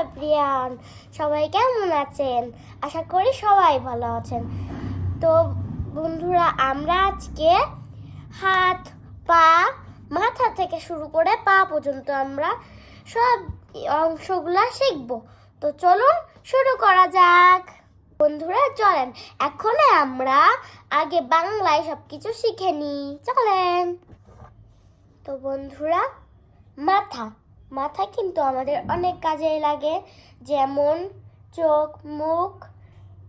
Everyone সবাই কেমন আছেন? আশা করি সবাই ভালো আছেন। তো বন্ধুরা, আমরা আজকে হাত, পা, মাথা থেকে শুরু করে পা পর্যন্ত আমরা সব অংশগুলা শিখব। তো চলুন শুরু করা যাক। বন্ধুরা, চলেন। এখন আমরা আগে বাংলায় সব কিছু শিখে নিই। চলেন। তো বন্ধুরা, মাথা। মাথা কিন্তু আমাদের অনেক কাজে লাগে, যেমন চোখ, মুখ,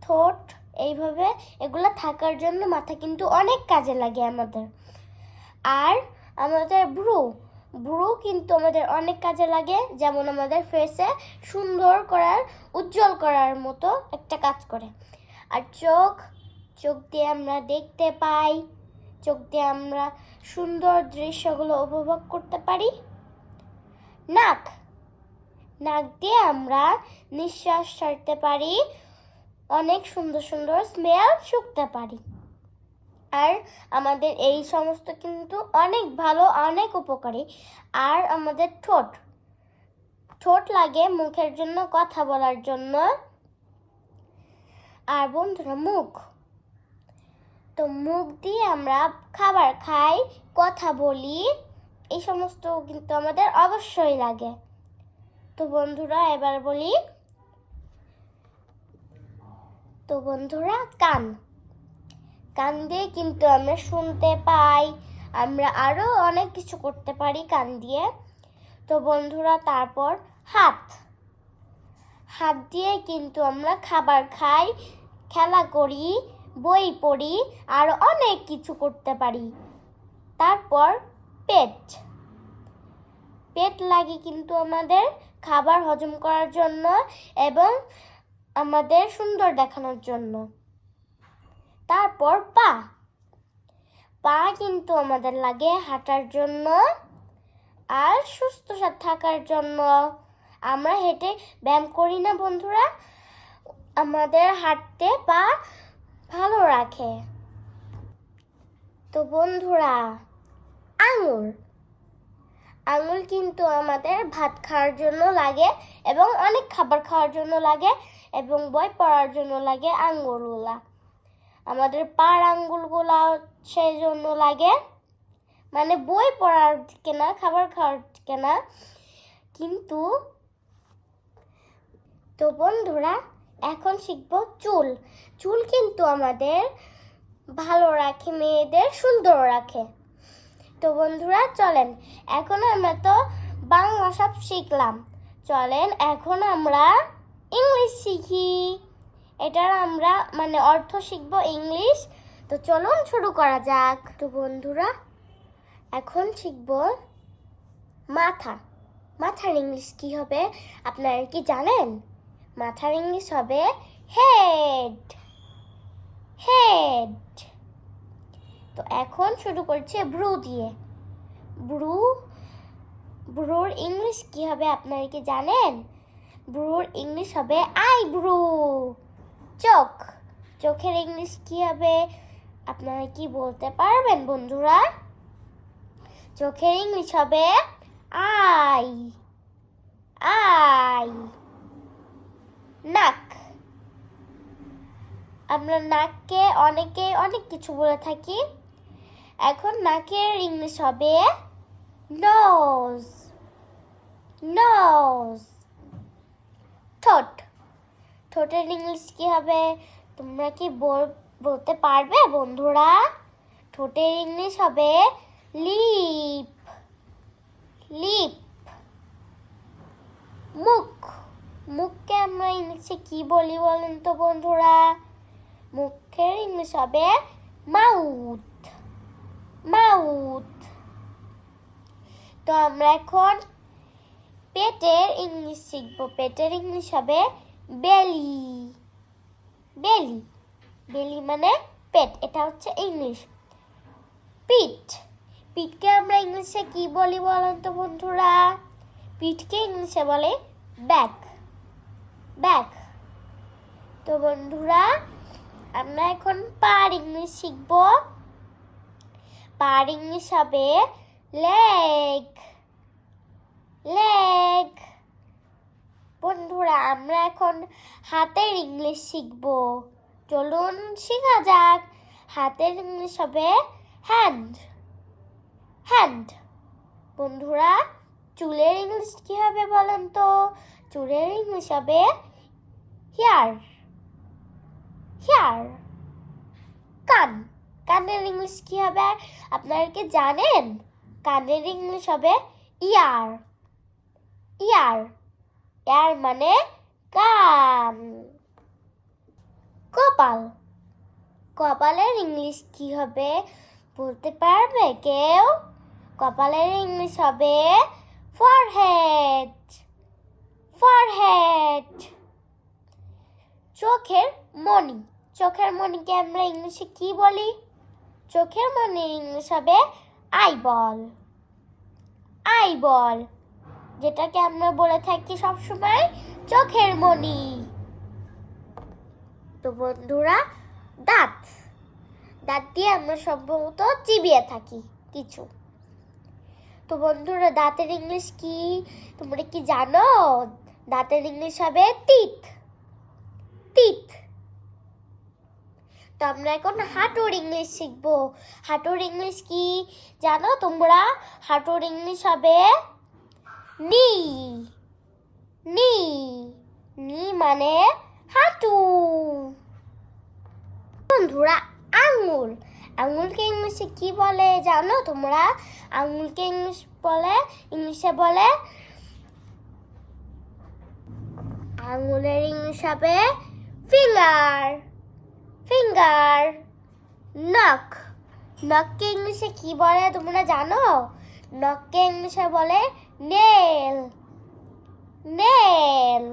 ঠোঁট, এইভাবে এগুলো থাকার জন্য মাথা কিন্তু অনেক কাজে লাগে আমাদের। আর আমাদের ভ্রু ভ্রু কিন্তু আমাদের অনেক কাজে লাগে, যেমন আমাদের ফেসে সুন্দর করার, উজ্জ্বল করার মতো একটা কাজ করে। আর চোখ চোখ দিয়ে আমরা দেখতে পাই, চোখ দিয়ে আমরা সুন্দর দৃশ্যগুলো উপভোগ করতে পারি। নাক। নাক দিয়ে আমরা নিঃশ্বাস ছাড়তে পারি, অনেক সুন্দর সুন্দর স্মেল শুকতে পারি। আর আমাদের এই সমস্ত কিন্তু অনেক ভালো, অনেক উপকারী। আর আমাদের ঠোঁট। ঠোঁট লাগে মুখের জন্য, কথা বলার জন্য। আর বন্ধুরা, মুখ। তো মুখ দিয়ে আমরা খাবার খাই, কথা বলি। এই সমস্ত কিন্তু আমাদের অবশ্যই লাগে। তো বন্ধুরা, এবার বলি, তো বন্ধুরা, কান। কান দিয়ে কিন্তু আমরা শুনতে পাই, আমরা আরও অনেক কিছু করতে পারি কান দিয়ে। তো বন্ধুরা, তারপর হাত। হাত দিয়ে কিন্তু আমরা খাবার খাই, খেলা করি, বই পড়ি, আর অনেক কিছু করতে পারি। তারপর পেট। পেট লাগে কিন্তু আমাদের খাবার হজম করার জন্য এবং আমাদের সুন্দর দেখানোর জন্য। তারপর পা। পা কিন্তু আমাদের লাগে হাঁটার জন্য আর সুস্থ থাকার জন্য। আমরা হেঁটে ব্যায়াম করি না বন্ধুরা। আমাদের হাঁটতে পা ভালো রাখে। তো বন্ধুরা আঙুল। আঙুল কিন্তু আমাদের ভাত খাওয়ার জন্য লাগে এবং অনেক খাবার খাওয়ার জন্য লাগে এবং বই পড়ার জন্য লাগে আঙ্গুলগুলা আমাদের পার আঙ্গুলগুলা সেই জন্য লাগে। মানে বই পড়ার কেনা, খাবার খাওয়ার কেনা। কিন্তু তো বন্ধুরা, এখন শিখব চুল। চুল কিন্তু আমাদের ভালো রাখে, মেয়েদের সুন্দর রাখে। তো বন্ধুরা, চলেন। এখন আমরা তো বাংলা সব শিখলাম। চলেন, এখন আমরা ইংলিশ শিখি। এটার আমরা মানে অর্থ শিখব ইংলিশ। তো চলুন, শুরু করা যাক। তো বন্ধুরা, এখন শিখব মাথা। মাথার ইংলিশ কি হবে, আপনারা কি জানেন? মাথার ইংলিশ হবে হেড। হেড। তো এখন শুরু করছে ব্রু দিয়ে। ব্রু ব্রুর ইংলিশ কি হবে আপনারা কি জানেন? ব্রুর ইংলিশ হবে আই ব্রু চোখ, চোখের ইংলিশ কি হবে আপনারা কি বলতে পারবেন বন্ধুরা? চোখের ইংলিশ হবে আই আই, নাক। আমরা নাককে অনেকে অনেক কিছু বলে থাকি। এখন নাকের ইংলিশ হবে নোজ নোজ ঠোঁট। ঠোঁটের ইংলিশ কি হবে? তোমরা কি বল- বলতে পারবে বন্ধুরা? ঠোঁটের ইংলিশ হবে লিপ লিপ মুখ। মুখকে আমরা ইংলিশে কি বলি বলেন তো বন্ধুরা? মুখের ইংলিশ হবে মাউথ মাউথ। তো আমরা এখন পেটের ইংলিশ শিখব। পেটের ইংলিশ হবে বেলি। বেলি। বেলি মানে পেট, এটা হচ্ছে ইংলিশ। পিঠ। পিঠকে আমরা ইংলিশে কি বলি বলেন তো বন্ধুরা? পিঠকে ইংলিশে বলে ব্যাক ব্যাক তো বন্ধুরা, আমরা এখন পার ইংলিশ শিখব। পার হবে লেগ লেগ। বন্ধুরা, আমরা এখন হাতের ইংলিশ শিখব। চলুন শেখা যাক। হাতের ইংলিশ হবে হ্যান্ড হ্যান্ড বন্ধুরা, চুলের ইংলিশ কি হবে বলেন তো? চুলের ইংলিশ হবে হেয়ার হেয়ার কান। কানের ইংলিশ কি হবে? আপনারা কি জানেন? কানের ইংলিশ হবে ইয়ার। ইয়ার। ইয়ার মানে কান। কপাল। কপালের ইংলিশ কি হবে? বলতে পারবে কেউ? কপালের ইংলিশ হবে ফরহেড ফরহেড চোখের মণি। চোখের মণিকে আমরা ইংলিশে কি বলি? চোখের মণির ইংলিশ হবে আইবল আইবল যেটাকে আমরা বলে থাকি সবসময় চোখের মণি তো বন্ধুরা, দাঁত। দাঁত দিয়ে আমরা সম্ভবত চিবিয়ে থাকি কিছু। তো বন্ধুরা, দাঁতের ইংলিশ কি? তোমরা কি জানো? দাঁতের ইংলিশ হবে তিত তিত তো আমরা এখন হাঁটুর ইংলিশ শিখব। হাঁটুর ইংলিশ কি জানো তোমরা? হাঁটুর ইংলিশ হবে নি। নি। নি মানে হাঁটু। বন্ধুরা, আঙুল। আঙুলকে ইংলিশে কি বলে জানো তোমরা? আঙুলকে ইংলিশ বলে, ইংলিশে বলে আঙুলের ইংলিশ হবে ফিঙ্গার। ফিঙ্গার নখ নখকে ইংলিশে কি বলে তোমরা জানো? নখকে ইংলিশে বলে নেল নেল